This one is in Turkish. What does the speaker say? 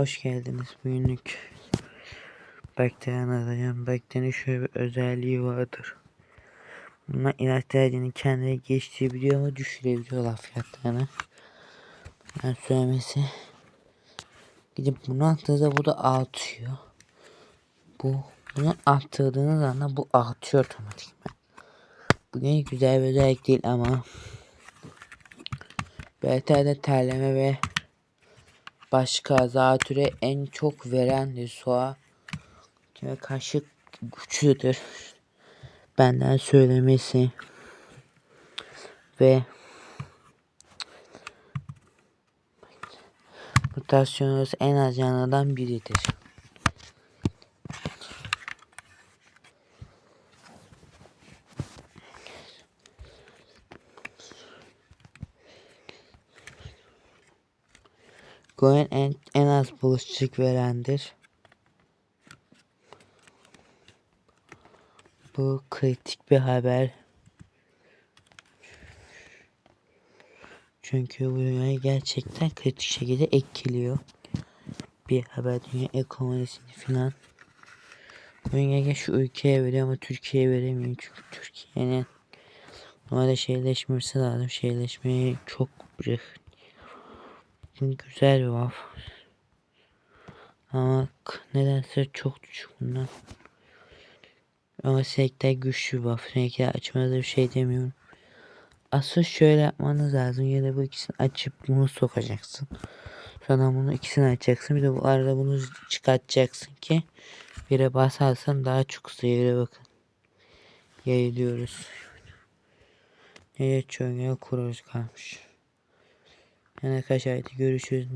Hoş geldiniz. Bugünlük Bekten anlatacağım. Bekten'in şöyle bir özelliği vardır. Bunlar ilaç değerlerini kendine geçtirebiliyor ama düşürebiliyorlar fiyatlarını. Ben söylemesi. Gidip bunu attığınızda bu da artıyor. Bu bunu arttırdığınız anda bu artıyor otomatikman. Bugün güzel bir özellik değil ama BT'de terleme ve başka zatüre en çok veren soğa ve karşı güçlüdür. Benden söylemesi ve mutasyonu en az yanlardan biridir. Goen en, en az bulaşıcık verendir. Bu kritik bir haber. Çünkü bu dünyayı gerçekten kritik şekilde etkiliyor. Bir haber dünya ekonomisini filan. Dünya şu ülkeye veriyor ama Türkiye'ye veremiyor. Çünkü Türkiye'nin normalde şehirleşmesi lazım. Şehirleşmeyi çok. Güzel bir vaf. Ama nedense çok düşük bundan. Ama sinekler güçlü vaf. Sinekler açmada bir şey demiyorum. Asıl şöyle yapmanız lazım. Ya da bu ikisini açıp bunu sokacaksın. Sonra bunu ikisini açacaksın. Bir de bu arada bunu çıkartacaksın ki yere basarsan daha çok hızlı yere bakın. Yayılıyoruz. Ne geçiyor ya kuruş kalmış. Yani ayda görüşürüz.